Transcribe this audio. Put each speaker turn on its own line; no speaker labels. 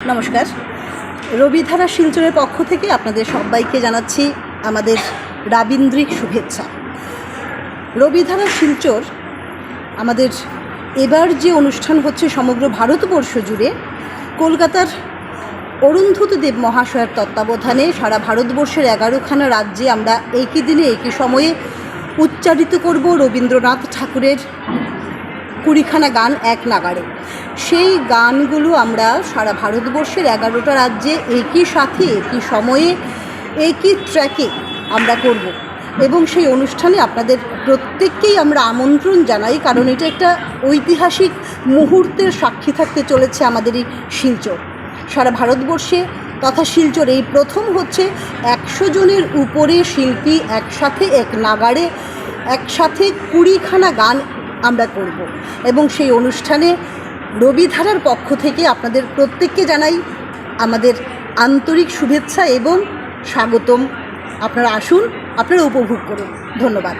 নমস্কার। রবিধারা শিলচরের পক্ষ থেকে আপনাদের সবাইকে জানাচ্ছি আমাদের রাবীন্দ্রিক শুভেচ্ছা। রবিধারা শিলচর আমাদের এবার যে অনুষ্ঠান হচ্ছে সমগ্র ভারতবর্ষ জুড়ে, কলকাতার অরুন্ধত দেব মহাশয়ের তত্ত্বাবধানে সারা ভারতবর্ষের এগারোখানা রাজ্যে আমরা একই দিনে একই সময়ে উচ্চারিত করব রবীন্দ্রনাথ ঠাকুরের কুড়িখানা গান এক নাগারে সেই গানগুলো আমরা সারা ভারতবর্ষের এগারোটা রাজ্যে একই সাথে, একই সময়ে, একই ট্র্যাকে আমরা করব। এবং সেই অনুষ্ঠানে আপনাদের প্রত্যেককেই আমরা আমন্ত্রণ জানাই, কারণ এটা একটা ঐতিহাসিক মুহূর্তের সাক্ষী থাকতে চলেছে আমাদের এই শিলচর। সারা ভারতবর্ষে তথা শিলচর এই প্রথম হচ্ছে একশো জনের উপরে শিল্পী একসাথে, এক নাগারে একসাথে কুড়িখানা গান আমরা করব। এবং সেই অনুষ্ঠানে রবিধারার পক্ষ থেকে আপনাদের প্রত্যেককে জানাই আমাদের আন্তরিক শুভেচ্ছা এবং স্বাগতম। আপনারা আসুন, আপনারা উপভোগ করুন। ধন্যবাদ।